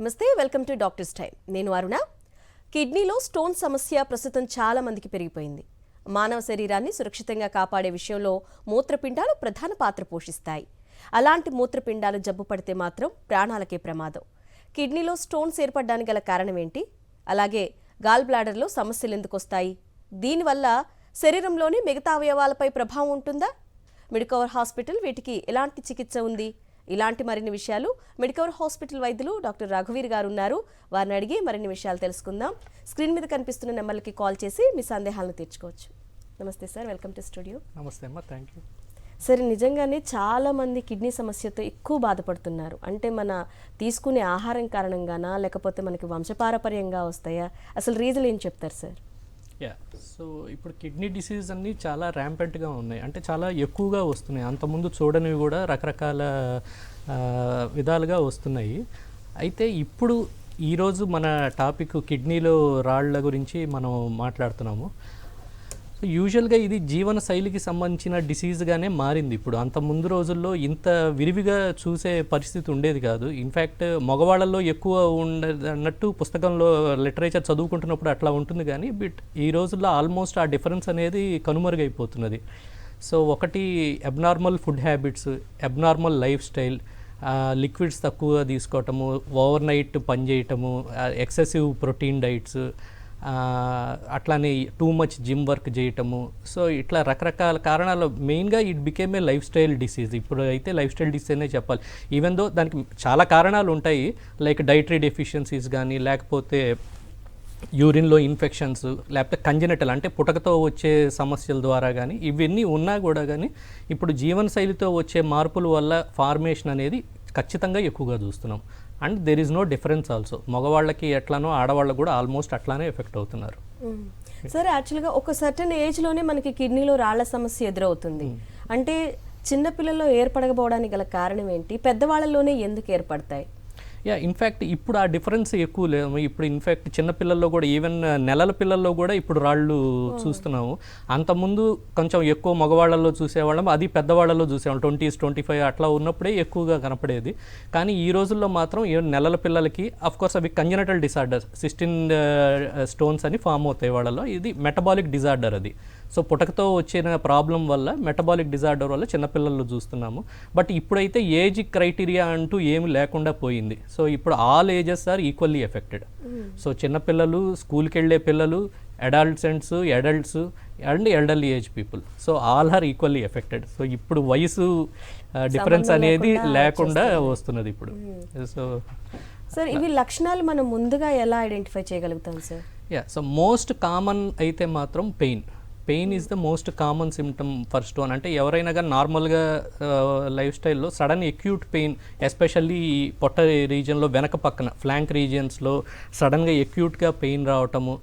నమస్తే welcome to doctors time. నేను అరుణ. కిడ్నీలో స్టోన్ సమస్య ప్రస్తుతం చాలా మందికి పెరిగిపోయింది. మానవ శరీరాన్ని సురక్షితంగా కాపాడే విషయంలో మూత్రపిండాలు ప్రధాన పాత్ర పోషిస్తాయి. అలాంటి మూత్రపిండాలు జబ్బు పడితే మాత్రం ప్రాణాలకే ప్రమాదం. కిడ్నీలో స్టోన్స్ ఏర్పడడానికి గల కారణం ఏంటి? అలాగే గాల్ బ్లాడర్లో సమస్యలు ఎందుకు వస్తాయి? దీనివల్ల శరీరంలోని మిగతా అవయవాలపై ప్రభావం ఉంటుందా? మెడికవర్ హాస్పిటల్ వీటికి ఎలాంటి చికిత్స ఉంది? ఇలాంటి మరిన్ని విషయాలు మెడికవర్ హాస్పిటల్ వైద్యులు డాక్టర్ రఘువీర్ గారు ఉన్నారు. వారిని అడిగి మరిన్ని విషయాలు తెలుసుకుందాం. స్క్రీన్ మీద కనిపిస్తున్న నెంబర్లకి కాల్ చేసి మీ సందేహాలను తీర్చుకోవచ్చు. నమస్తే సార్ వెల్కమ్ టు స్టూడియో. నమస్తే అమ్మా థ్యాంక్ యూ. సరే నిజంగానే చాలా మంది కిడ్నీ సమస్యతో ఎక్కువ బాధపడుతున్నారు. అంటే మన తీసుకునే ఆహారం కారణంగానా లేకపోతే మనకి వంశపారపర్యంగా వస్తాయా? అసలు రీజన్ ఏం చెప్తారు సార్? యా సో ఇప్పుడు కిడ్నీ డిసీజ్ అన్నీ చాలా ర్యాంపెంట్గా ఉన్నాయి. అంటే చాలా ఎక్కువగా వస్తున్నాయి. అంతకుముందు చూడనివి కూడా రకరకాల విధాలుగా వస్తున్నాయి. అయితే ఇప్పుడు ఈరోజు మన టాపిక్ కిడ్నీలో రాళ్ళ గురించి మనం మాట్లాడుతున్నాము. సో యూజువల్గా ఇది జీవన శైలికి సంబంధించిన డిసీజ్గానే మారింది ఇప్పుడు. అంత ముందు రోజుల్లో ఇంత విరివిగా చూసే పరిస్థితి ఉండేది కాదు. ఇన్ఫ్యాక్ట్ మగవాళ్ళల్లో ఎక్కువ ఉండదన్నట్టు పుస్తకంలో లిటరేచర్ చదువుకుంటున్నప్పుడు అట్లా ఉంటుంది కానీ బట్ ఈ రోజుల్లో ఆల్మోస్ట్ ఆ డిఫరెన్స్ అనేది కనుమరుగైపోతున్నది. సో ఒకటి abnormal food habits abnormal lifestyle liquids తక్కువ తీసుకోవటము ఓవర్ నైట్ పనిచేయటము ఎక్సెసివ్ ప్రోటీన్ డైట్స్ అట్లానే టూ మచ్ జిమ్ వర్క్ చేయటము. సో ఇట్లా రకరకాల కారణాలు మెయిన్గా it became a lifestyle disease ఇప్పుడు అయితే లైఫ్ స్టైల్ డిసీజ్ అనే చెప్పాలి. ఈవెన్ దో దానికి చాలా కారణాలు ఉంటాయి. లైక్ డైటరీ డెఫిషియన్సీస్ కానీ లేకపోతే యూరిన్లో ఇన్ఫెక్షన్స్ లేకపోతే కంజనటల్ అంటే పుటకతో వచ్చే సమస్యల ద్వారా కానీ ఇవన్నీ ఉన్నా కూడా కానీ ఇప్పుడు జీవనశైలితో వచ్చే మార్పుల వల్ల ఫార్మేషన్ అనేది ఖచ్చితంగా ఎక్కువగా చూస్తున్నాం. And there is no difference also. మగవాళ్ళకి ఎట్లానో ఆడవాళ్ళకు కూడా ఆల్మోస్ట్ అట్లానే ఎఫెక్ట్ అవుతున్నారు. సరే యాక్చువల్గా ఒక సర్టన్ ఏజ్లోనే మనకి కిడ్నీలో రాళ్ళ సమస్య ఎదురవుతుంది. అంటే చిన్నపిల్లల్లో ఏర్పడకపోవడానికి గల కారణం ఏంటి? పెద్దవాళ్ళలోనే ఎందుకు ఏర్పడతాయి? యా ఇన్ఫ్యాక్ట్ ఇప్పుడు ఆ డిఫరెన్స్ ఎక్కువ లేదు. ఇప్పుడు ఇన్ఫ్యాక్ట్ చిన్న పిల్లల్లో కూడా ఈవెన్ నెలల పిల్లల్లో కూడా ఇప్పుడు రాళ్ళు చూస్తున్నాము. అంతకుముందు కొంచెం ఎక్కువ మగవాళ్ళల్లో చూసేవాళ్ళం అది పెద్దవాళ్ళలో చూసేవాళ్ళం. ట్వంటీస్ ట్వంటీ ఫైవ్ అట్లా ఉన్నప్పుడే ఎక్కువగా కనపడేది. కానీ ఈ రోజుల్లో మాత్రం ఈ నెలల పిల్లలకి కోర్స్ అవి కంజనటల్ డిసార్డర్ సిస్టిన్ స్టోన్స్ అని ఫామ్ అవుతాయి వాళ్ళలో. ఇది మెటబాలిక్ డిజార్డర్ అది. సో పుటకతో వచ్చిన ప్రాబ్లం వల్ల మెటబాలిక్ డిజార్డర్ వల్ల చిన్నపిల్లల్లో చూస్తున్నాము. బట్ ఇప్పుడైతే ఏజ్ క్రైటీరియా అంటూ ఏమి లేకుండా పోయింది. సో ఇప్పుడు all ages are equally affected. So చిన్నపిల్లలు స్కూల్కి వెళ్ళే పిల్లలు adolescents adults and elderly age people so all are equally affected. So ఇప్పుడు వయసు డిఫరెన్స్ అనేది లేకుండా వస్తున్నది ఇప్పుడు. సో సార్ ఇవి లక్షణాలు మనం ముందుగా ఎలా ఐడెంటిఫై చేయగలుగుతాం sir? Yeah so most common అయితే మాత్రం pain pain is the most common symptom for stone. అంటే ఎవరైనా కానీ నార్మల్గా లైఫ్ స్టైల్లో సడన్ ఎక్యూట్ పెయిన్ ఎస్పెషల్లీ పొట్ట రీజియన్లో వెనక పక్కన ఫ్లాంక్ రీజియన్స్లో సడన్గా ఎక్యూట్గా పెయిన్ రావటము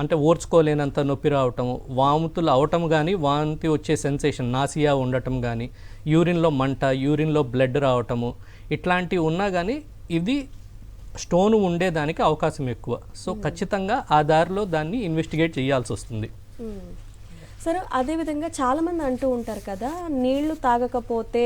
అంటే ఓర్చుకోలేనంత నొప్పి రావటము వాంతులు అవటం కానీ వాంతి వచ్చే సెన్సేషన్ నాసియా ఉండటం కానీ యూరిన్లో మంట యూరిన్లో బ్లడ్ రావటము ఇట్లాంటివి ఉన్నా కానీ ఇది స్టోన్ ఉండేదానికి అవకాశం ఎక్కువ. సో ఖచ్చితంగా ఆ దారిలో దాన్ని ఇన్వెస్టిగేట్ చేయాల్సి వస్తుంది సరే అదేవిధంగా చాలామంది అంటూ ఉంటారు కదా నీళ్ళు తాగకపోతే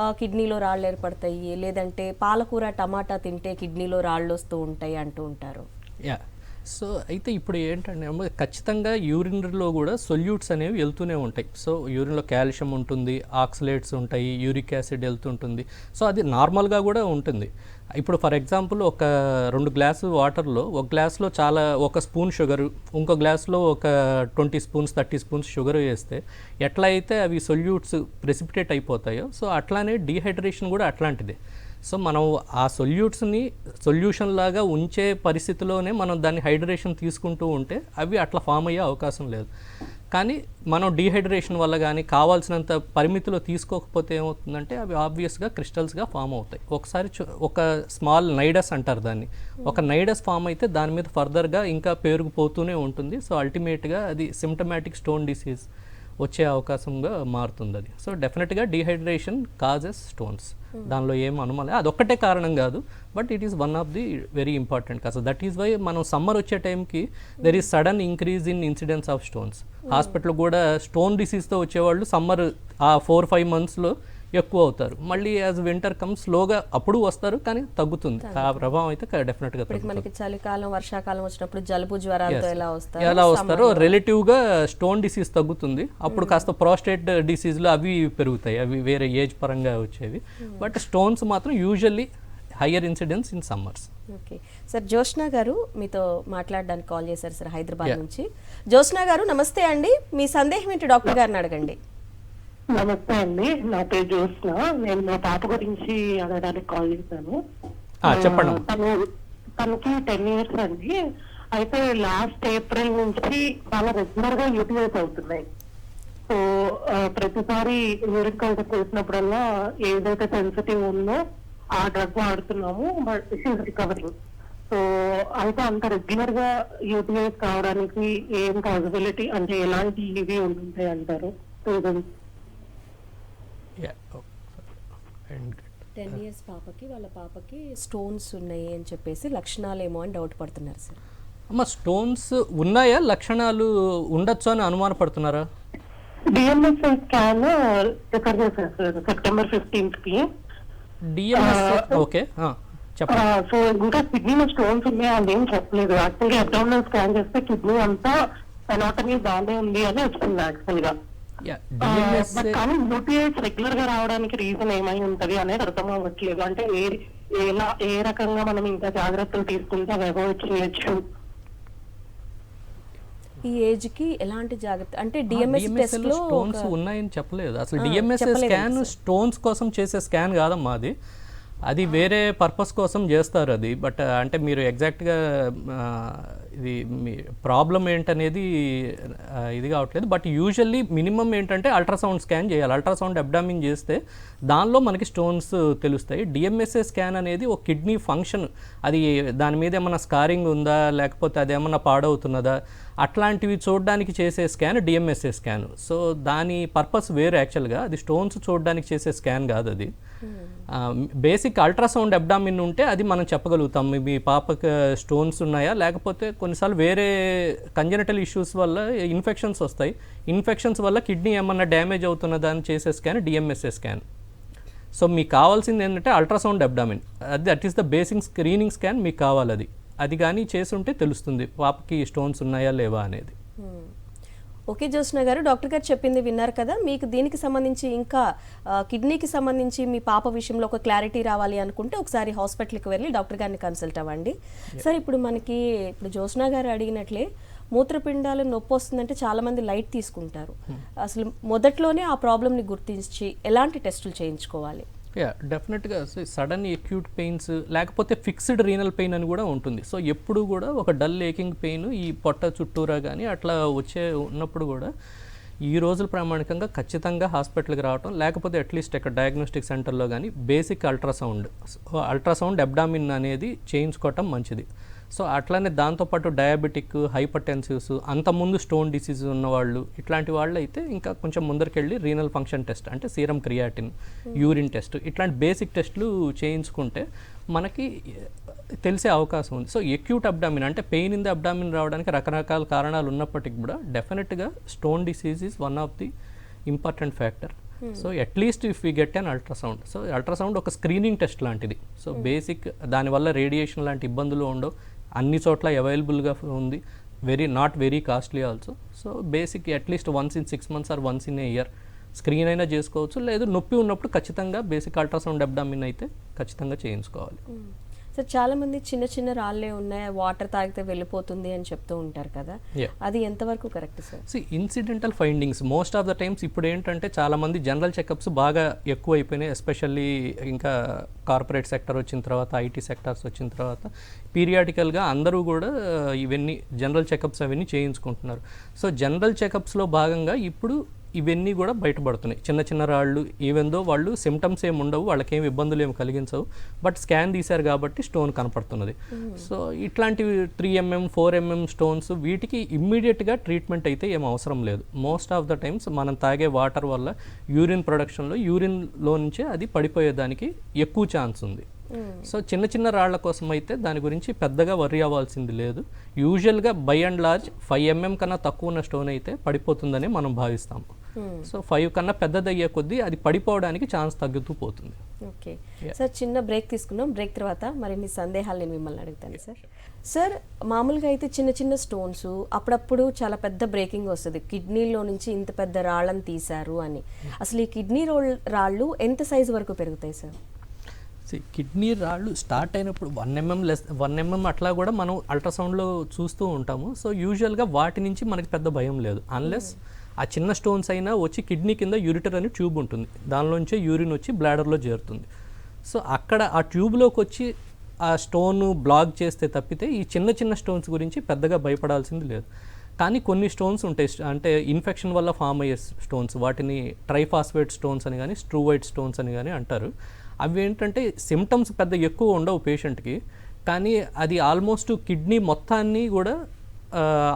కిడ్నీలో రాళ్ళు ఏర్పడతాయి లేదంటే పాలకూర టమాటా తింటే కిడ్నీలో రాళ్ళు వస్తూ ఉంటాయి అంటూ ఉంటారు. యా. సో అయితే ఇప్పుడు ఏంటంటే ఖచ్చితంగా యూరిన్లో కూడా సొల్యూట్స్ అనేవి వెళ్తూనే ఉంటాయి. సో యూరిన్లో కాల్షియం ఉంటుంది ఆక్సిలేట్స్ ఉంటాయి యూరిక్ యాసిడ్ వెళ్తుంటుంది. సో అది నార్మల్గా కూడా ఉంటుంది. ఇప్పుడు ఫర్ ఎగ్జాంపుల్ ఒక రెండు గ్లాసు వాటర్లో ఒక గ్లాస్లో చాలా ఒక స్పూన్ షుగర్ ఇంకో గ్లాస్లో ఒక twenty spoons thirty spoons sugar వేస్తే ఎట్లా అయితే అవి సొల్యూట్స్ ప్రెసిపిటేట్ అయిపోతాయో సో అట్లానే డీహైడ్రేషన్ కూడా అట్లాంటిదే. సో మనం ఆ సొల్యూట్స్ని సొల్యూషన్ లాగా ఉంచే పరిస్థితిలోనే మనం దాన్ని హైడ్రేషన్ తీసుకుంటూ ఉంటే అవి అట్లా ఫామ్ అయ్యే అవకాశం లేదు. కానీ మనం డీహైడ్రేషన్ వల్ల కానీ కావాల్సినంత పరిమితిలో తీసుకోకపోతే ఏమవుతుందంటే అవి ఆబ్వియస్గా క్రిస్టల్స్గా ఫామ్ అవుతాయి. ఒకసారి ఒక స్మాల్ నైడస్ అంటారు దాన్ని. ఒక నైడస్ ఫామ్ అయితే దాని మీద ఫర్దర్గా ఇంకా పేరుకుపోతూనే ఉంటుంది. సో అల్టిమేట్గా అది సిమ్టమాటిక్ స్టోన్ డిసీజ్ వచ్చే అవకాశంగా మారుతుంది అది. సో డెఫినెట్గా డీహైడ్రేషన్ కాజెస్ స్టోన్స్ దానిలో ఏం అనుమానం. అదొక్కటే కారణం కాదు but it is one of the very important cause that is why మనం సమ్మర్ వచ్చే టైంకి there is sudden increase in incidence of stones hospital కూడా స్టోన్ డిసీజ్తో వచ్చేవాళ్ళు సమ్మర్ ఆ ఫోర్ ఫైవ్ మంత్స్లో ఎక్కువ అవుతారు. మళ్ళీ యాజ్ వింటర్ కమ్ స్లోగా అప్పుడు వస్తారు కానీ తగ్గుతుంది. ఆ ప్రభావం అయితే డెఫినెట్గా ఇప్పటికి మనకి చలికాలం వర్షాకాలం వచ్చినప్పుడు జలుబు జ్వరాలతో ఎలా వస్తారు? ఎలా వస్తారో రిలేటివ్గా స్టోన్ డిసీజ్ తగ్గుతుంది. అప్పుడు కాస్త ప్రాస్టేట్ డిసీజ్లు అవి పెరుగుతాయి. అవి వేరే ఏజ్ పరంగా వచ్చేవి. బట్ స్టోన్స్ మాత్రం usually higher incidence in summers okay. Sir Jyotsna garu మీతో మాట్లాడడానికి కాల్ చేశారు సార్ హైదరాబాద్ నుంచి. జ్యోత్స్న గారు నమస్తే అండి. మీ సందేహం ఏంటి? డాక్టర్ గారిని అడగండి. నమస్తే అండి. నా పేరు జ్యోత్స్న. నేను మా పాప గురించి అడగడానికి కాల్ చేశాను. చెప్పండి. తను తనకి టెన్ ఇయర్స్ అండి. అయితే లాస్ట్ ఏప్రిల్ నుంచి చాలా రెగ్యులర్గా యూటిలైజ్ అవుతున్నాయి. సో ప్రతిసారి యూరిన్ కల్చర్ చేసినప్పుడల్లా ఏదైతే సెన్సిటివ్ ఉందో ఆ డ్రగ్ వాడుతున్నాము బట్ షీస్ రికవరింగ్. సో అయితే అంత రెగ్యులర్గా యూటిలైజ్ కావడానికి ఏం పాసిబిలిటీ అంటే ఎలాంటి ఇవి ఉంటాయి అంటారు? రీజన్స్ టెన్ ఇయర్స్ పాపకి వాళ్ళ పాపకి స్టోన్స్ ఉన్నాయి అని చెప్పేసి లక్షణాలేమో అని డౌట్ పడుతున్నారు సార్ అమ్మ స్టోన్స్ ఉన్నాయా? లక్షణాలు ఉండొచ్చు అని అనుమానపడుతున్నారా డిఎంఎస్ స్కాన్ సెప్టెంబర్ ఫిఫ్టీన్త్కి. డిఎంఎస్ ఓకే సో ఇంకా కిడ్నీలో స్టోన్స్ ఉన్నాయి అని ఏం చెప్పలేదు. యాక్చువల్గా అబ్డామినల్ స్కాన్ చేస్తే కిడ్నీ అంతా ఎనాటమీ బాగానే ఉంది అని వచ్చింది యాక్చువల్గా. కానీ యూటీఐస్ రెగ్యులర్గా రావడానికి రీజన్ ఏమై ఉంటది అనేది అర్థం అవ్వట్లేదు అంటే ఏ ఎలా ఏ రకంగా మనం ఇంకా జాగ్రత్తలు తీసుకుంటే అవి అవాయిడ్ చేయొచ్చు? ఈ ఏజ్కి ఎలాంటి జాగ్రత్త అంటే డిఎంఎస్ డిఎంఎస్ టెస్ట్లో స్టోన్స్ ఉన్నాయని చెప్పలేదు. అసలు డిఎంఎస్ స్కాన్ స్టోన్స్ కోసం చేసే స్కాన్ కాదమ్మా అది. అది వేరే పర్పస్ కోసం చేస్తారు అది. బట్ అంటే మీరు ఎగ్జాక్ట్గా ఇది మీ ప్రాబ్లం ఏంటనేది ఇది కావట్లేదు. బట్ యూజువల్లీ మినిమం ఏంటంటే అల్ట్రాసౌండ్ స్కాన్ చేయాలి. అల్ట్రాసౌండ్ అబ్డామిన్ చేస్తే దానిలో మనకి స్టోన్స్ తెలుస్తాయి. డిఎంఎస్ఏ స్కాన్ అనేది ఒక కిడ్నీ ఫంక్షన్. అది దాని మీద ఏమైనా స్కారింగ్ ఉందా? లేకపోతే అది ఏమైనా పాడవుతున్నదా? అట్లాంటివి చూడడానికి చేసే స్కాన్ డిఎంఎస్ఏ స్కాన్. సో దాని పర్పస్ వేరు యాక్చువల్గా. అది స్టోన్స్ చూడడానికి చేసే స్కాన్ కాదు అది బేసిక్ అల్ట్రాసౌండ్ అబ్డామిన్ ఉంటే అది మనం చెప్పగలుగుతాం. మీ- పాపకి స్టోన్స్ ఉన్నాయా? లేకపోతే కొన్నిసార్లు వేరే కంజనటల్ ఇష్యూస్ వల్ల ఇన్ఫెక్షన్స్ వస్తాయి. ఇన్ఫెక్షన్స్ వల్ల కిడ్నీ ఏమన్నా డ్యామేజ్ అవుతున్నదా అని చేసే స్కాన్ డిఎంఎస్ఏ స్కాన్. సో మీకు కావాల్సింది ఏంటంటే అల్ట్రాసౌండ్ అబ్డామిన్. అది that is the basic screening scan మీకు కావాలి అది. అది కానీ చేసుంటే తెలుస్తుంది. పాపకి స్టోన్స్ ఉన్నాయా లేవా అనేది. ఓకే జ్యోత్స్న గారు డాక్టర్ గారు చెప్పింది విన్నారు కదా. మీకు దీనికి సంబంధించి ఇంకా కిడ్నీకి సంబంధించి మీ పాప విషయంలో ఒక క్లారిటీ రావాలి అనుకుంటే ఒకసారి హాస్పిటల్కి వెళ్ళి డాక్టర్ గారిని కన్సల్ట్ అవ్వండి. సార్ ఇప్పుడు మనకి ఇప్పుడు జ్యోత్స్న గారు అడిగినట్లే మూత్రపిండాలు నొప్పి వస్తుందంటే చాలా మంది లైట్ తీసుకుంటారు. అసలు మొదట్లోనే ఆ ప్రాబ్లమ్ని గుర్తించి ఎలాంటి టెస్టులు చేయించుకోవాలి? యా డెఫినెట్గా సడన్ ఎక్యూట్ పెయిన్స్ లేకపోతే ఫిక్స్డ్ రీనల్ పెయిన్ అని కూడా ఉంటుంది. సో ఎప్పుడు కూడా ఒక డల్ ఏకింగ్ పెయిన్ ఈ పొట్ట చుట్టూరా కానీ అట్లా వచ్చే ఉన్నప్పుడు కూడా ఈ రోజుల ప్రామాణికంగా ఖచ్చితంగా హాస్పిటల్కి రావటం లేకపోతే అట్లీస్ట్ ఇక్కడ డయాగ్నోస్టిక్ సెంటర్లో కానీ బేసిక్ అల్ట్రాసౌండ్ అల్ట్రాసౌండ్ అబ్డామిన్ అనేది చేయించుకోవటం మంచిది. సో అట్లానే దాంతోపాటు డయాబెటిక్ హైపర్ టెన్సివ్స్ అంతకుముందు స్టోన్ డిసీజ్ ఉన్నవాళ్ళు ఇట్లాంటి వాళ్ళు అయితే ఇంకా కొంచెం ముందరికెళ్ళి రీనల్ ఫంక్షన్ టెస్ట్ అంటే సీరం క్రియాటిన్ యూరిన్ టెస్ట్ ఇట్లాంటి బేసిక్ టెస్ట్లు చేయించుకుంటే మనకి తెలిసే అవకాశం ఉంది. సో ఎక్యూట్ అబ్డామిన్ అంటే పెయిన్ ఇన్ ద అబ్డామిన్ రావడానికి రకరకాల కారణాలు ఉన్నప్పటికీ కూడా డెఫినెట్గా stone disease is one of the important factor so at least if we get an ultrasound so ultrasound ఒక స్క్రీనింగ్ టెస్ట్ లాంటిది. సో బేసిక్ దానివల్ల రేడియేషన్ లాంటి ఇబ్బందులు ఉండవు. అన్ని చోట్ల అవైలబుల్గా ఉంది. Very not very costly also so basic at least once in six months or once in a year screen అయినా చేసుకోవచ్చు. లేదు నొప్పి ఉన్నప్పుడు ఖచ్చితంగా బేసిక్ అల్ట్రాసౌండ్ అబ్డామిన్ అయితే ఖచ్చితంగా చేయించుకోవాలి. Hmm. సార్ చాలా మంది చిన్న చిన్న రాళ్ళే ఉన్నాయి వాటర్ తాగితే వెళ్ళిపోతుంది అని చెప్తూ ఉంటారు కదా. అది ఎంతవరకు correct sir? See incidental findings most of the times ఇప్పుడు ఏంటంటే చాలామంది జనరల్ చెకప్స్ బాగా ఎక్కువ అయిపోయినాయి ఎస్పెషల్లీ ఇంకా కార్పొరేట్ సెక్టర్ వచ్చిన తర్వాత ఐటీ సెక్టర్స్ వచ్చిన తర్వాత. పీరియాడికల్గా అందరూ కూడా ఇవన్నీ జనరల్ చెకప్స్ అవన్నీ చేయించుకుంటున్నారు. సో జనరల్ చెకప్స్లో భాగంగా ఇప్పుడు ఇవన్నీ కూడా బయటపడుతున్నాయి. చిన్న చిన్న రాళ్ళు ఈవెందో వాళ్ళు సిమ్టమ్స్ ఏమి ఉండవు వాళ్ళకి ఇబ్బందులు ఏమి కలిగించవు. బట్ స్కాన్ తీశారు కాబట్టి స్టోన్ కనపడుతున్నది. సో ఇట్లాంటివి three mm four mm stones వీటికి ఇమ్మీడియట్గా ట్రీట్మెంట్ అయితే ఏం అవసరం లేదు. మోస్ట్ ఆఫ్ ద టైమ్స్ మనం తాగే వాటర్ వల్ల యూరిన్ ప్రొడక్షన్లో యూరిన్లో నుంచే అది పడిపోయేదానికి ఎక్కువ ఛాన్స్ ఉంది. సో చిన్న చిన్న రాళ్ళ కోసం అయితే దాని గురించి పెద్దగా వరి అవ్వాల్సింది లేదు. యూజువల్గా by and large five mm కన్నా తక్కువ ఉన్న స్టోన్ అయితే పడిపోతుందని మనం భావిస్తాము. సో ఫైవ్ కన్నా పెద్దది అయ్యే కొద్దీ అది పడిపోవడానికి ఛాన్స్ తగ్గుతూ పోతుంది. ఓకే సార్ చిన్న బ్రేక్ తీసుకుందాం. బ్రేక్ తర్వాత మరిన్ని సందేహాలు నేను మిమ్మల్ని అడుగుతాను సార్ సార్ మామూలుగా అయితే చిన్న చిన్న స్టోన్స్ అప్పుడప్పుడు చాలా పెద్ద బ్రేకింగ్ వస్తుంది. కిడ్నీలో నుంచి ఇంత పెద్ద రాళ్ళని తీశారు అని. అసలు ఈ కిడ్నీ రోల్ రాళ్ళు ఎంత సైజు వరకు పెరుగుతాయి సార్ కిడ్నీ రాళ్ళు స్టార్ట్ అయినప్పుడు one mm less one mm అట్లా కూడా మనం అల్ట్రాసౌండ్లో చూస్తూ ఉంటాము. సో యూజువల్గా వాటి నుంచి మనకి పెద్ద భయం లేదు. అన్లెస్ ఆ చిన్న స్టోన్స్ అయినా వచ్చి కిడ్నీ కింద యూరిటర్ అని ట్యూబ్ ఉంటుంది. దానిలోంచే యూరిన్ వచ్చి బ్లాడర్లో చేరుతుంది. సో అక్కడ ఆ ట్యూబ్లోకి వచ్చి ఆ స్టోన్ బ్లాక్ చేస్తే తప్పితే ఈ చిన్న చిన్న స్టోన్స్ గురించి పెద్దగా భయపడాల్సింది లేదు. కానీ కొన్ని స్టోన్స్ ఉంటాయి. అంటే ఇన్ఫెక్షన్ వల్ల ఫామ్ అయ్యే స్టోన్స్ వాటిని ట్రైఫాస్ఫేట్ స్టోన్స్ అని కానీ స్ట్రూవైట్ స్టోన్స్ అని కానీ అంటారు. అవి ఏంటంటే సిమ్టమ్స్ పెద్ద ఎక్కువ ఉండవు పేషెంట్కి కానీ అది ఆల్మోస్ట్ కిడ్నీ మొత్తాన్ని కూడా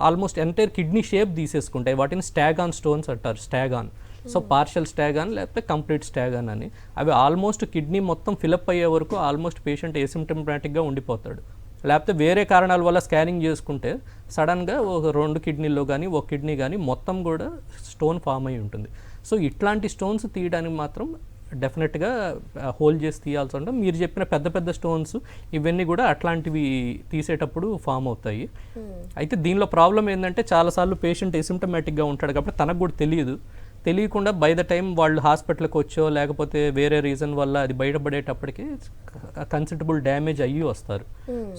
ఆల్మోస్ట్ ఎంటైర్ కిడ్నీ షేప్ తీసేసుకుంటాయి. వాటిని స్టాగాన్ స్టోన్స్ అంటారు స్టాగాన్. సో పార్షల్ స్టాగాన్ లేకపోతే కంప్లీట్ స్టాగాన్ అని. అవి ఆల్మోస్ట్ కిడ్నీ మొత్తం ఫిలప్ అయ్యే వరకు ఆల్మోస్ట్ పేషెంట్ ఏసిమ్టమాటిక్గా ఉండిపోతాడు. లేకపోతే వేరే కారణాల వల్ల స్కానింగ్ చేసుకుంటే సడన్గా ఒక రెండు కిడ్నీలో కానీ ఒక కిడ్నీ కానీ మొత్తం కూడా స్టోన్ ఫామ్ అయి ఉంటుంది. సో ఇట్లాంటి స్టోన్స్ తీయడానికి మాత్రం డెఫినెట్గా హోల్ చేసి తీయాల్సి ఉంటుంది మీరు చెప్పిన పెద్ద పెద్ద స్టోన్స్ ఇవన్నీ కూడా అట్లాంటివి తీసేటప్పుడు ఫామ్ అవుతాయి. అయితే దీనిలో ప్రాబ్లం ఏంటంటే చాలాసార్లు పేషెంట్ ఎసిమ్టమాటిక్గా ఉంటాడు కాబట్టి తనకు కూడా తెలియదు. తెలియకుండా బై ద టైం వాళ్ళు హాస్పిటల్కి వచ్చో లేకపోతే వేరే రీజన్ వల్ల అది బయటపడేటప్పటికి కన్సిడరబుల్ డ్యామేజ్ అయ్యి వస్తారు.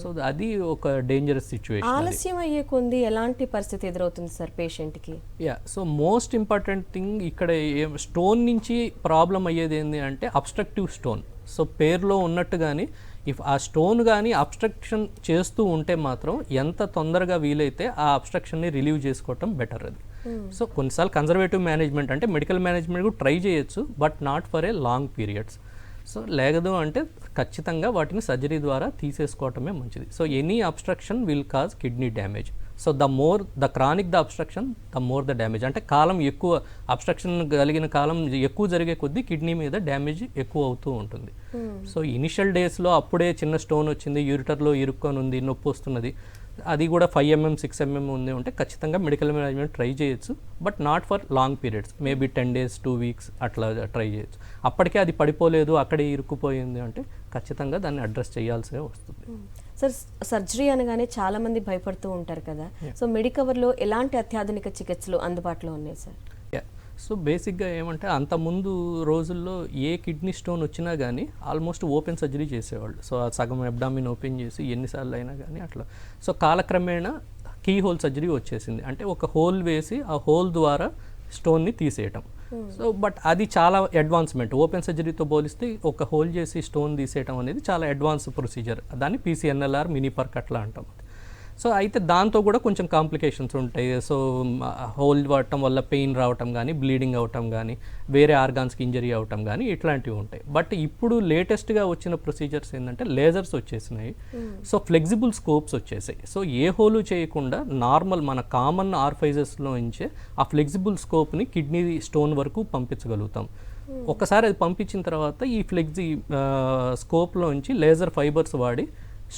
సో అది ఒక డేంజరస్ సిచ్యువేషన్ ఆలస్యం అయ్యే కొంది ఎలాంటి పరిస్థితి ఎదురవుతుంది సార్ పేషెంట్కి? Yeah so most important thing ఇక్కడ స్టోన్ నుంచి ప్రాబ్లం అయ్యేది ఏంటి అంటే అబ్స్ట్రక్టివ్ స్టోన్ సో పేరులో ఉన్నట్టుగాని ఇఫ్ ఆ స్టోన్ కానీ అబ్స్ట్రక్షన్ చేస్తూ ఉంటే మాత్రం ఎంత తొందరగా వీలైతే ఆ అబ్స్ట్రక్షన్ని రిలీవ్ చేసుకోవటం బెటర్ అది. సో కొన్నిసార్లు కన్జర్వేటివ్ మేనేజ్మెంట్ అంటే మెడికల్ మేనేజ్మెంట్ కూడా ట్రై చేయొచ్చు but not for a long periods so లేగదు అంటే ఖచ్చితంగా వాటిని సర్జరీ ద్వారా తీసేసుకోవటమే మంచిది. So any obstruction will cause kidney damage so the more the chronic the obstruction the more the damage అంటే కాలం ఎక్కువ అబ్స్ట్రక్షన్ కలిగిన కాలం ఎక్కువ జరిగే కొద్దీ కిడ్నీ మీద డ్యామేజ్ ఎక్కువ అవుతూ ఉంటుంది. సో ఇనిషియల్ డేస్లో అప్పుడే చిన్న స్టోన్ వచ్చింది యూరిటర్లో ఇరుక్కొని ఉంది నొప్పి వస్తున్నది. అది కూడా ఫైవ్ ఎంఎం సిక్స్ ఎంఎం ఉంది ఉంటే ఖచ్చితంగా మెడికల్ మేనేజ్మెంట్ ట్రై చేయొచ్చు. But not for long periods maybe ten days two weeks అట్లా ట్రై చేయొచ్చు. అప్పటికే అది పడిపోలేదు అక్కడే ఇరుక్కుపోయింది అంటే ఖచ్చితంగా దాన్ని అడ్రస్ చేయాల్సి వస్తుంది. సార్ సర్జరీ అనగానే చాలా మంది భయపడుతూ ఉంటారు కదా. సో మెడికవర్లో ఎలాంటి అత్యాధునిక చికిత్సలు అందుబాటులో ఉన్నాయి సార్? సో బేసిక్గా ఏమంటే అంత ముందు రోజుల్లో ఏ కిడ్నీ స్టోన్ వచ్చినా కానీ ఆల్మోస్ట్ ఓపెన్ సర్జరీ చేసేవాళ్ళు. సో ఆ సగం అబ్డామిన్ ఓపెన్ చేసి ఎన్నిసార్లు అయినా కానీ అట్లా. సో కాలక్రమేణా కీ హోల్ సర్జరీ వచ్చేసింది. అంటే ఒక హోల్ వేసి ఆ హోల్ ద్వారా స్టోన్ని తీసేయటం. సో బట్ అది చాలా అడ్వాన్స్మెంట్. ఓపెన్ సర్జరీతో పోలిస్తే ఒక హోల్ చేసి స్టోన్ తీసేయటం అనేది చాలా అడ్వాన్స్ ప్రొసీజర్. దాన్ని పీసీఎన్ఎల్ఆర్ మినీ పర్క్ అట్లా అంటాం సో అయితే దాంతో కూడా కొంచెం కాంప్లికేషన్స్ ఉంటాయి. సో హోల్ పడటం వల్ల పెయిన్ రావటం కానీ బ్లీడింగ్ అవటం కానీ వేరే ఆర్గాన్స్కి ఇంజరీ అవటం కానీ ఇట్లాంటివి ఉంటాయి. బట్ ఇప్పుడు లేటెస్ట్గా వచ్చిన ప్రొసీజర్స్ ఏంటంటే లేజర్స్ వచ్చేసినాయి. సో ఫ్లెక్సిబుల్ స్కోప్స్ వచ్చేసాయి. సో ఏ హోలు చేయకుండా నార్మల్ మన కామన్ ఆర్ఫైజెస్లో నుంచే ఆ ఫ్లెక్సిబుల్ స్కోప్ని కిడ్నీ స్టోన్ వరకు పంపించగలుగుతాం. ఒకసారి అది పంపించిన తర్వాత ఈ ఫ్లెక్సీ స్కోప్లోంచి లేజర్ ఫైబర్స్ వాడి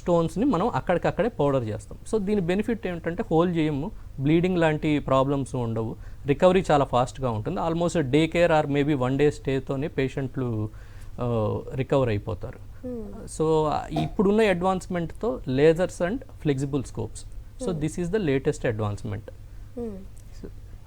స్టోన్స్ని మనం అక్కడికక్కడే పౌడర్ చేస్తాం. సో దీని బెనిఫిట్ ఏంటంటే హోల్ చేయము. బ్లీడింగ్ లాంటి ప్రాబ్లమ్స్ ఉండవు. రికవరీ చాలా ఫాస్ట్గా ఉంటుంది. Almost day care or maybe one day స్టేతోనే పేషెంట్లు రికవర్ అయిపోతారు. సో ఇప్పుడున్న అడ్వాన్స్మెంట్తో lasers and flexible scopes. So this is the latest advancement.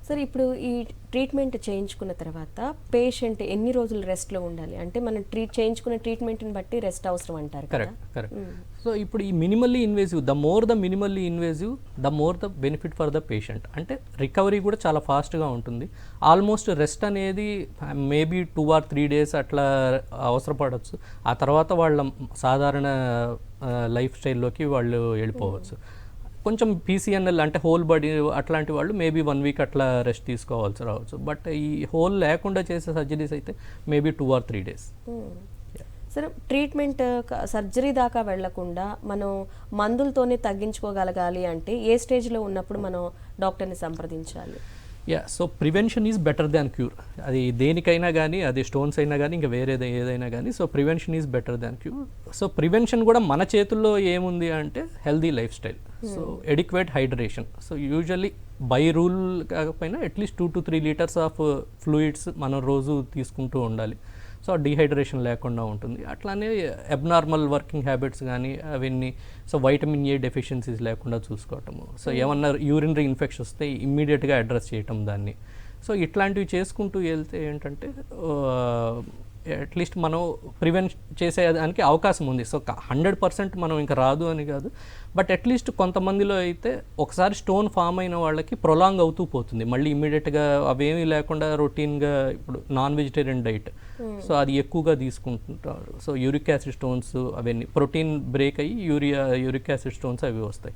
Sir ఇప్పుడు ఈ ట్రీట్మెంట్ చేయించుకున్న తర్వాత పేషెంట్ ఎన్ని రోజులు రెస్ట్లో ఉండాలి? అంటే మనం ట్రీట్ చేయించుకున్న ట్రీట్మెంట్ని బట్టి రెస్ట్ అవసరం అంటారు కరెక్ట్ కరెక్ట్ సో ఇప్పుడు ఈ minimally invasive the more the minimally invasive the more the benefit for the patient అంటే రికవరీ కూడా చాలా ఫాస్ట్గా ఉంటుంది. ఆల్మోస్ట్ రెస్ట్ అనేది maybe two or three days అట్లా అవసరపడవచ్చు ఆ తర్వాత వాళ్ళ సాధారణ లైఫ్ స్టైల్లోకి వాళ్ళు వెళ్ళిపోవచ్చు. కొంచెం పీసీఎన్ఎల్ అంటే హోల్ బాడీ అట్లాంటి వాళ్ళు మేబీ వన్ వీక్ అట్లా రెస్ట్ తీసుకోవాల్సి రావచ్చు. బట్ ఈ హోల్ లేకుండా చేసే సర్జరీస్ అయితే maybe two or three days. సరే ట్రీట్మెంట్ సర్జరీ దాకా వెళ్ళకుండా మనం మందులతోనే తగ్గించుకోగలగాలి అంటే ఏ స్టేజ్లో ఉన్నప్పుడు మనం డాక్టర్ని సంప్రదించాలి? Yeah so prevention is better than cure అది దేనికైనా కానీ అది స్టోన్స్ అయినా కానీ ఇంకా వేరే ఏదైనా కానీ so prevention is better than cure so prevention కూడా మన చేతుల్లో ఏముంది అంటే healthy lifestyle so adequate hydration so usually by rule కాకపోయినా at least two to three litres of fluids మనం రోజు తీసుకుంటూ ఉండాలి. సో డిహైడ్రేషన్ లేకుండా ఉంటుంది. అట్లానే అబ్నార్మల్ వర్కింగ్ హ్యాబిట్స్ కానీ అవన్నీ సో వైటమిన్ ఏ డెఫిషియన్సీస్ లేకుండా చూసుకోవటము. సో ఏమన్నా యూరినరీ ఇన్ఫెక్షన్ వస్తే ఇమ్మీడియట్గా అడ్రస్ చేయటం దాన్ని. సో ఇట్లాంటివి చేసుకుంటూ వెళ్తే ఏంటంటే అట్లీస్ట్ మనం ప్రివెంట్ చేసేదానికి అవకాశం ఉంది. సో హండ్రెడ్ పర్సెంట్ మనం ఇంకా రాదు అని కాదు. బట్ అట్లీస్ట్ కొంతమందిలో అయితే ఒకసారి స్టోన్ ఫామ్ అయిన వాళ్ళకి ప్రొలాంగ్ అవుతూ పోతుంది. మళ్ళీ ఇమ్మీడియట్గా అవేమీ లేకుండా రొటీన్గా ఇప్పుడు నాన్ వెజిటేరియన్ డైట్ సో అది ఎక్కువగా తీసుకుంటుంటారు. సో యూరిక్ యాసిడ్ స్టోన్స్ అవన్నీ ప్రోటీన్ బ్రేక్ అయ్యి యూరియా యూరిక్ యాసిడ్ స్టోన్స్ అవి వస్తాయి.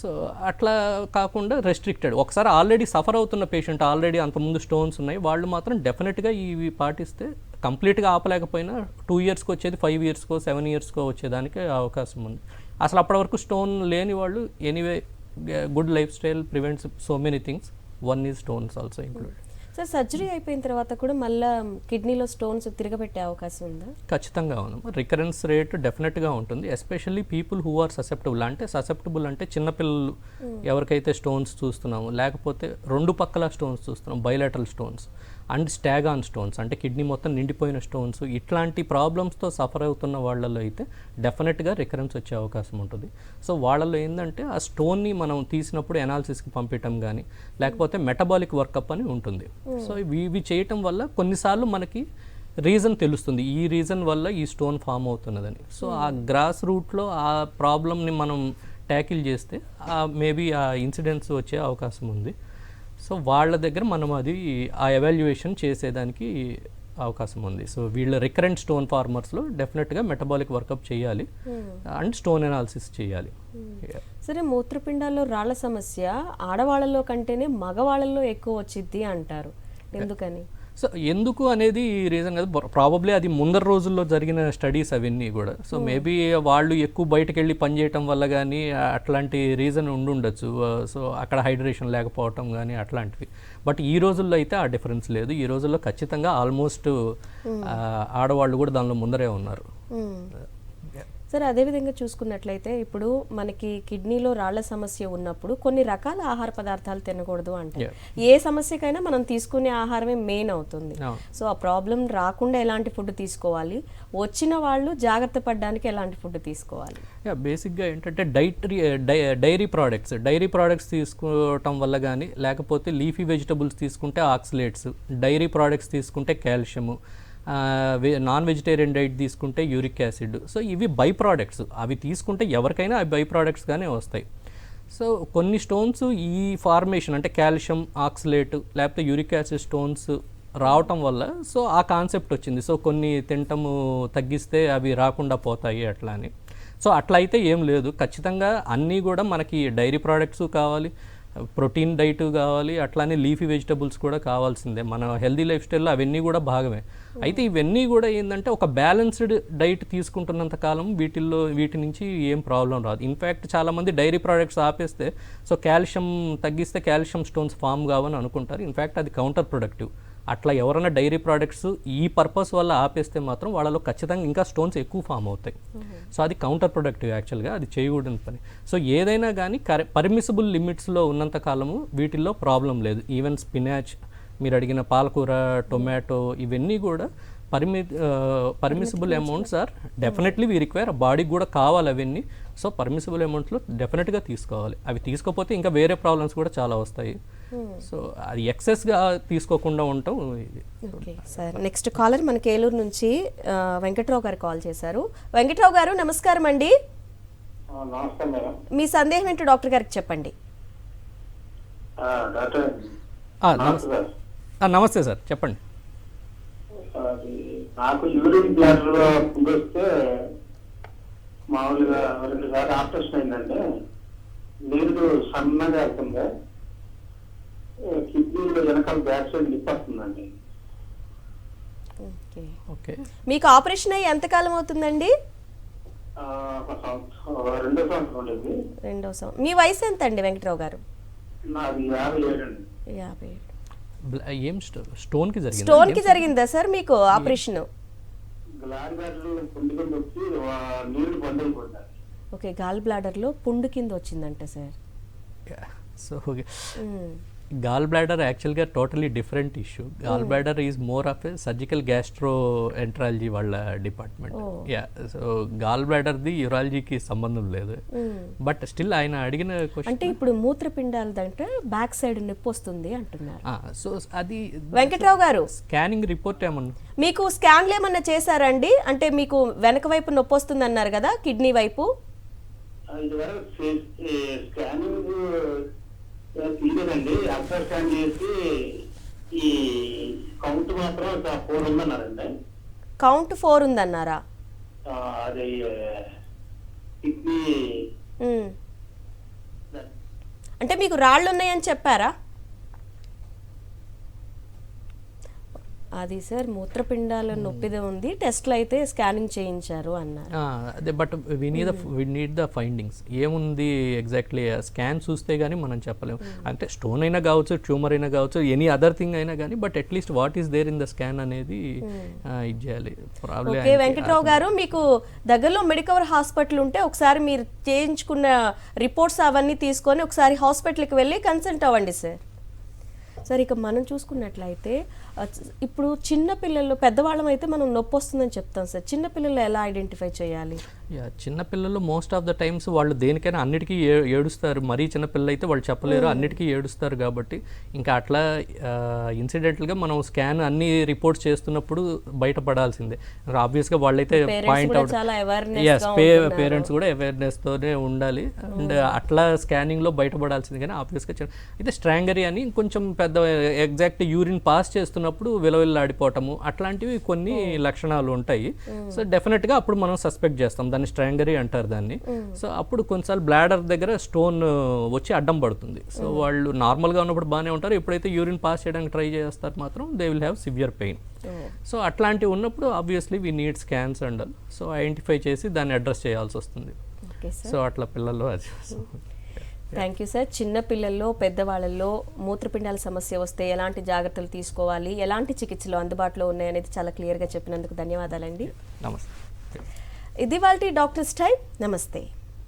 సో అట్లా కాకుండా రెస్ట్రిక్టెడ్. ఒకసారి ఆల్రెడీ సఫర్ అవుతున్న పేషెంట్ ఆల్రెడీ అంతకుముందు స్టోన్స్ ఉన్నాయి. వాళ్ళు మాత్రం డెఫినెట్గా ఇవి పాటిస్తే కంప్లీట్గా ఆపలేకపోయినా టూ ఇయర్స్కి వచ్చేది ఫైవ్ ఇయర్స్కో సెవెన్ ఇయర్స్కో వచ్చేదానికి అవకాశం ఉంది. అసలు అప్పటి వరకు స్టోన్ లేని వాళ్ళు anyway good lifestyle prevents so many things. One is stones also include sir surgery అయిపోయిన తర్వాత కూడా మళ్ళా కిడ్నీలో స్టోన్స్ తిరగబెట్టే అవకాశం ఉందా? ఖచ్చితంగా ఉంది. రికరెన్స్ రేట్ డెఫినెట్గా ఉంటుంది. Especially people who are susceptible అంటే ససెప్టబుల్ అంటే చిన్నపిల్లలు ఎవరికైతే స్టోన్స్ చూస్తున్నామో లేకపోతే రెండు పక్కల స్టోన్స్ చూస్తున్నాం bilateral stones. And staghorn stones అంటే కిడ్నీ మొత్తం నిండిపోయిన స్టోన్స్. ఇట్లాంటి ప్రాబ్లమ్స్తో సఫర్ అవుతున్న వాళ్ళలో అయితే డెఫినెట్గా రికరెన్స్ వచ్చే అవకాశం ఉంటుంది. సో వాళ్ళలో ఏంటంటే ఆ స్టోన్ని మనం తీసినప్పుడు ఎనాలిసిస్కి పంపించడం కానీ లేకపోతే మెటబాలిక్ వర్కప్ అని ఉంటుంది. సో ఇవి ఇవి చేయటం వల్ల కొన్నిసార్లు మనకి రీజన్ తెలుస్తుంది. ఈ రీజన్ వల్ల ఈ స్టోన్ ఫామ్ అవుతున్నదని. సో ఆ గ్రాస్ రూట్లో ఆ ప్రాబ్లమ్ని మనం ట్యాకిల్ చేస్తే మేబీ ఆ ఇన్సిడెంట్స్ వచ్చే అవకాశం ఉంది. సో వాళ్ళ దగ్గర మనం అది ఆ ఎవాల్యుయేషన్ చేసేదానికి అవకాశం ఉంది. సో వీళ్ళ రికరెంట్ స్టోన్ ఫార్మర్స్లో డెఫినెట్గా మెటబాలిక్ వర్కప్ చేయాలి. అండ్ స్టోన్ ఎనాలిసిస్ చేయాలి. Yeah. సరే మూత్రపిండాల్లో రాళ్ళ సమస్య ఆడవాళ్ళలో కంటేనే మగవాళ్ళలో ఎక్కువ వచ్చిద్ది అంటారు. ఎందుకని? సో ఎందుకు అనేది రీజన్ కదా. ప్రాబబ్లీ అది ముందర రోజుల్లో జరిగిన స్టడీస్ అవన్నీ కూడా. సో మేబీ వాళ్ళు ఎక్కువ బయటకు వెళ్ళి పని చేయటం వల్ల కానీ అట్లాంటి రీజన్ ఉండుండొచ్చు. సో అక్కడ హైడ్రేషన్ లేకపోవటం కానీ అట్లాంటివి. బట్ ఈ రోజుల్లో అయితే ఆ డిఫరెన్స్ లేదు. ఈ రోజుల్లో ఖచ్చితంగా ఆల్మోస్ట్ ఆడవాళ్ళు కూడా దానిలో ముందరే ఉన్నారు. సరే అదేవిధంగా చూసుకున్నట్లయితే ఇప్పుడు మనకి కిడ్నీలో రాళ్ళ సమస్య ఉన్నప్పుడు కొన్ని రకాల ఆహార పదార్థాలు తినకూడదు అంటే ఏ సమస్యకైనా మనం తీసుకునే ఆహారమే మెయిన్ అవుతుంది. సో ఆ ప్రాబ్లం రాకుండా ఎలాంటి ఫుడ్ తీసుకోవాలి? వచ్చిన వాళ్ళు జాగ్రత్త పడడానికి ఎలాంటి ఫుడ్ తీసుకోవాలి? బేసిక్గా ఏంటంటే dietary dairy products dairy products తీసుకోవటం వల్ల కానీ లేకపోతే లీఫీ వెజిటబుల్స్ తీసుకుంటే ఆక్సిలేట్స్ డైరీ ప్రోడక్ట్స్ తీసుకుంటే కాల్షియము నాన్ వెజిటేరియన్ డైట్ తీసుకుంటే యూరిక్ యాసిడ్. సో ఇవి బై ప్రోడక్ట్స్ అవి తీసుకుంటే ఎవరికైనా అవి బై ప్రోడక్ట్స్గానే వస్తాయి. సో కొన్ని స్టోన్స్ ఈ ఫార్మేషన్ అంటే కాల్షియం ఆక్సిలేట్ లేకపోతే యూరిక్ యాసిడ్ స్టోన్స్ రావటం వల్ల సో ఆ కాన్సెప్ట్ వచ్చింది. సో కొన్ని తింటము తగ్గిస్తే అవి రాకుండా పోతాయి అట్లా అని. సో అట్లా అయితే ఏం లేదు. ఖచ్చితంగా అన్నీ కూడా మనకి డైరీ ప్రోడక్ట్స్ కావాలి. ప్రోటీన్ డైట్ కావాలి అట్లానే లీఫీ వెజిటబుల్స్ కూడా కావాల్సిందే. మన హెల్దీ లైఫ్ స్టైల్లో అవన్నీ కూడా భాగమే. అయితే ఇవన్నీ కూడా ఏంటంటే ఒక బ్యాలెన్స్డ్ డైట్ తీసుకుంటున్నంత కాలం వీటిల్లో వీటి నుంచి ఏం ప్రాబ్లం రాదు. ఇన్ఫ్యాక్ట్ చాలామంది డైరీ ప్రోడక్ట్స్ ఆపేస్తే సో కాల్షియం తగ్గిస్తే కాల్షియం స్టోన్స్ ఫామ్ కావని అనుకుంటారు. ఇన్ఫ్యాక్ట్ అది కౌంటర్ ప్రొడక్టివ్. అట్లా ఎవరైనా డైరీ ప్రోడక్ట్స్ ఈ పర్పస్ వల్ల ఆపేస్తే మాత్రం వాళ్ళలో ఖచ్చితంగా ఇంకా స్టోన్స్ ఎక్కువ ఫామ్ అవుతాయి. సో అది కౌంటర్ ప్రొడక్టివ్ యాక్చువల్గా అది చేయకూడని పని. సో ఏదైనా కానీ కరె పర్మిసిబుల్ లిమిట్స్లో ఉన్నంత కాలము వీటిల్లో ప్రాబ్లం లేదు. ఈవెన్ స్పినాచ్ మీరు అడిగిన పాలకూర టొమాటో ఇవన్నీ కూడా permi permissible amounts are definitely we require బాడీకి కూడా కావాలి అవన్నీ. సో పర్మిసిబుల్ అమౌంట్లో డెఫినెట్గా తీసుకోవాలి. అవి తీసుకోకపోతే ఇంకా వేరే ప్రాబ్లమ్స్ కూడా చాలా వస్తాయి. సో అది ఎక్సెస్గా తీసుకోకుండా ఉండటం ఇది సార్. నెక్స్ట్ కాలర్ మనకి ఏలూరు నుంచి వెంకట్రావు గారు కాల్ చేశారు. వెంకట్రావు గారు నమస్కారం అండి. మీ సందేహం ఏంటో డాక్టర్ గారికి చెప్పండి. ఆ, డాక్టర్ ఆ, నమస్తే సార్. ఆ, నమస్తే సార్ చెప్పండి. అది నాకు యూరిన్ బ్లాడర్ వస్తే మామూలుగా రెండు సార్లు ఆపరేషన్ అయిందంటే నీరు సన్నగా వెళ్తుంది కిడ్నీలో వెనకాల బ్యాక్ సైడ్ నిప్పు వస్తుందండి. ఓకే. ఓకే. మీకు ఆపరేషన్ అయ్యి ఎంతకాలం అవుతుందండి? ఆ, ఒక సంవత్సరం రెండో సంవత్సరం ఉండేది. రెండో సంవత్సరం మీ వయసు ఎంత అండి వెంకట్రావు గారు? నాది యాభై ఏం జరిగింది? స్టోన్కి జరిగిందా సార్ మీకు ఆపరేషన్? గ్లాడ్ వచ్చి ఆ, నీళ్ళు బంద్ అయిపోతాయి ఓకే గాల్ బ్లాడర్లో పుండు కింద వచ్చిందంట సార్. సో. గాల్ బ్లాడర్ యాక్చువల్గా totally different issue gall bladder is more of a surgical gastroenterology వాళ్ళ డిపార్ట్మెంట్. యా సో గాల్ బ్లాడర్ది యూరాలజీకి సంబంధం లేదు. బట్ స్టిల్ ఆయన అడిగిన క్వశ్చన్ అంటే ఇప్పుడు మూత్రపిండాలదంటే బ్యాక్ సైడ్ నొప్పి వస్తుంది అంటున్నారు. సో అది వెంకట్రావు గారు. స్కానింగ్ రిపోర్ట్ ఏమన్నా? మీకు స్కాన్లు ఏమన్నా చేశారండి? అంటే మీకు వెనక వైపు నొప్పి వస్తుంది అన్నారు కదా కిడ్నీ వైపు. స్కానింగ్ తీయలేదండి అల్ట్రా స్కాన్ చేసి ఈ కౌంట్ మాత్రం ఫోర్ ఉందన్నారండి కౌంట్ ఫోర్ ఉందన్నారా? అది కిడ్నీ. అంటే మీకు రాళ్ళు ఉన్నాయని చెప్పారా? అది సార్ మూత్రపిండాల నొప్పిది ఉంది టెస్ట్లు అయితే స్కానింగ్ చేయించారు అన్నారు. అదే but we need we need the findings. ఏముంది ఎగ్జాక్ట్లీ స్కాన్ చూస్తే కానీ మనం చెప్పలేము అంటే స్టోన్ అయినా కావచ్చు ట్యూమర్ అయినా కావచ్చు ఎనీ అదర్ థింగ్ అయినా కానీ but at least what is there in the scan అనేది ఇది చేయాలి. ప్రాబ్లమ్ ఓకే వెంకట్రావు గారు మీకు దగ్గరలో మెడికవర్ హాస్పిటల్ ఉంటే ఒకసారి మీరు చేయించుకున్న రిపోర్ట్స్ అవన్నీ తీసుకొని ఒకసారి హాస్పిటల్కి వెళ్ళి కన్సల్ట్ అవ్వండి సార్. సార్ ఇక మనం చూసుకున్నట్లయితే ఇప్పుడు చిన్న పిల్లలు పెద్దవాళ్ళం అయితే మనం నొప్పి వస్తుందని చెప్తాం సార్. చిన్న పిల్లలు ఎలా ఐడెంటిఫై చేయాలి? యా చిన్న పిల్లలు మోస్ట్ ఆఫ్ ద టైమ్స్ వాళ్ళు దేనికైనా అన్నిటికీ ఏడుస్తారు. మరీ చిన్న పిల్లలు అయితే వాళ్ళు చెప్పలేరు అన్నిటికీ ఏడుస్తారు కాబట్టి. ఇంకా అట్లా ఇన్సిడెంటల్గా మనం స్కాన్ అన్ని రిపోర్ట్స్ చేస్తున్నప్పుడు బయటపడాల్సిందే. ఆబ్వియస్గా వాళ్ళైతే పాయింట్ అవుట్ ఎస్. పేరెంట్స్ కూడా అవేర్నెస్తోనే ఉండాలి. అండ్ అట్లా స్కానింగ్లో బయటపడాల్సింది. కానీ ఆబ్వియస్గా అయితే స్ట్రాంగరీ అని కొంచెం పెద్ద ఎగ్జాక్ట్ యూరిన్ పాస్ చేస్తున్నప్పుడు విలవిల్లాడిపోవటము అట్లాంటివి కొన్ని లక్షణాలు ఉంటాయి. సో డెఫినెట్గా అప్పుడు మనం సస్పెక్ట్ చేస్తాం. దాన్ని స్ట్రాంగరీ అంటారు దాన్ని. సో అప్పుడు కొన్నిసార్లు బ్లాడర్ దగ్గర స్టోన్ వచ్చి అడ్డం పడుతుంది. సో వాళ్ళు నార్మల్గా ఉన్నప్పుడు బాగానే ఉంటారు. ఎప్పుడైతే యూరిన్ పాస్ చేయడానికి ట్రై చేస్తారు మాత్రం they will have severe pain. So అట్లాంటివి ఉన్నప్పుడు obviously we need scans and so identify చేసి దాన్ని అడ్రస్ చేయాల్సి వస్తుంది. సో అట్లా పిల్లలు అది. థ్యాంక్ యూ సార్ చిన్న పిల్లల్లో పెద్దవాళ్ళల్లో మూత్రపిండాల సమస్య వస్తే ఎలాంటి జాగ్రత్తలు తీసుకోవాలి? ఎలాంటి చికిత్సలు అందుబాటులో ఉన్నాయనేది చాలా క్లియర్గా చెప్పినందుకు ధన్యవాదాలండి. నమస్తే. ఇది వాళ్ళ డాక్టర్స్ టైం నమస్తే.